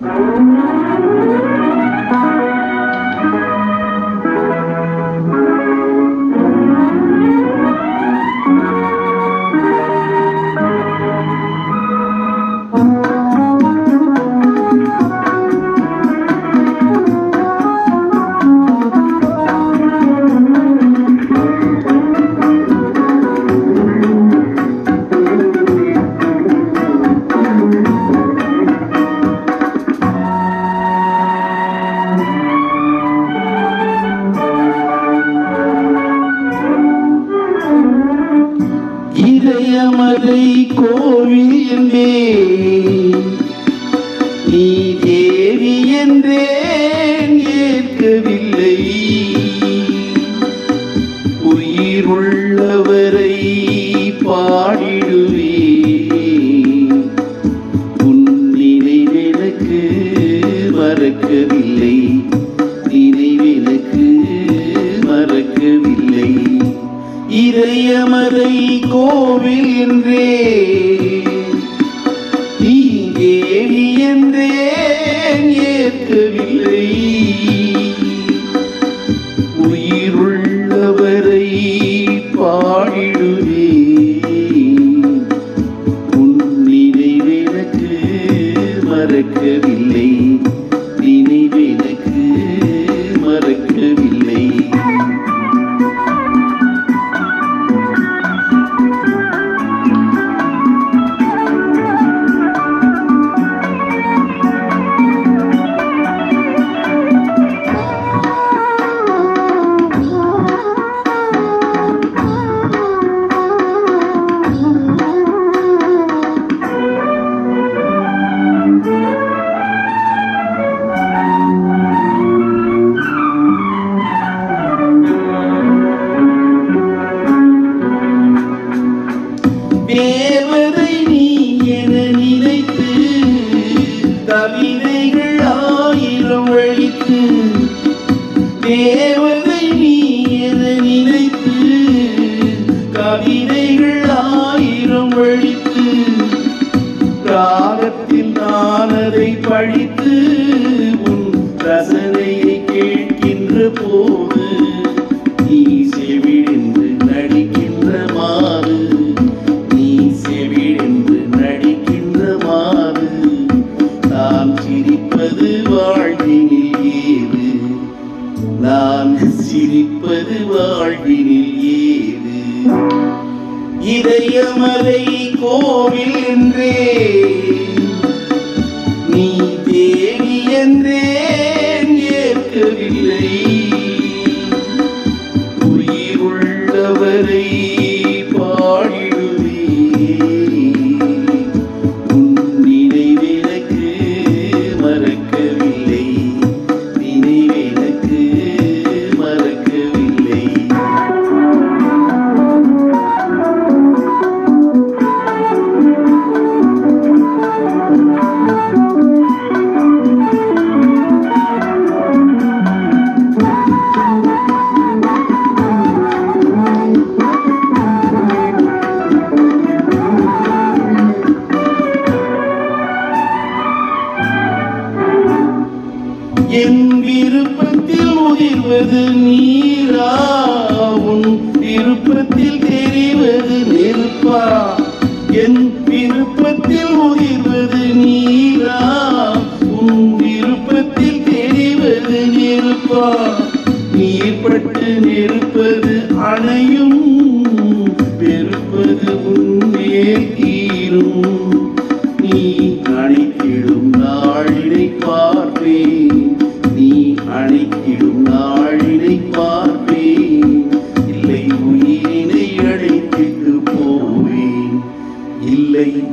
Thank you. இதயமதை கோவில் என்பே நீ தேவி என்றே ஏற்கவில்லை. உயிருள்ளவரை பாடிடுவே இறையமரை கோவில் என்றே. நீ தேவி என்றேன் ஏற்கவில்லை. தேவதை நீ என நினைத்து கவிதைகள் ஆயிரம் வழித்து தேவதை நீ என நினைத்து கவிதைகள் ஆயிரம் வழித்து ராகத்தில் நான் அதை பழித்து வாழ்வினில் ஏது? இதயமலை கோவில் என்றே நீ தேவி என்றே தெரிவது நீரா? உன் விருப்பத்தில் தெரிவது நெருப்பா? என் விருப்பத்தில் உதிர்வது நீரா? உன் விருப்பத்தில் தெரிவது நெருப்பா? நீர்பட்டு நெருப்பது அணையும் பெருப்பது உன்னே தீரும். அணைத்திடும் நாளினை பார்ப்பேன். இல்லை உயிரினை அழைத்திட்டு போவேன். இல்லை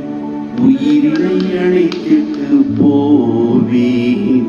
உயிரினை அழைத்திட்டு போவேன்.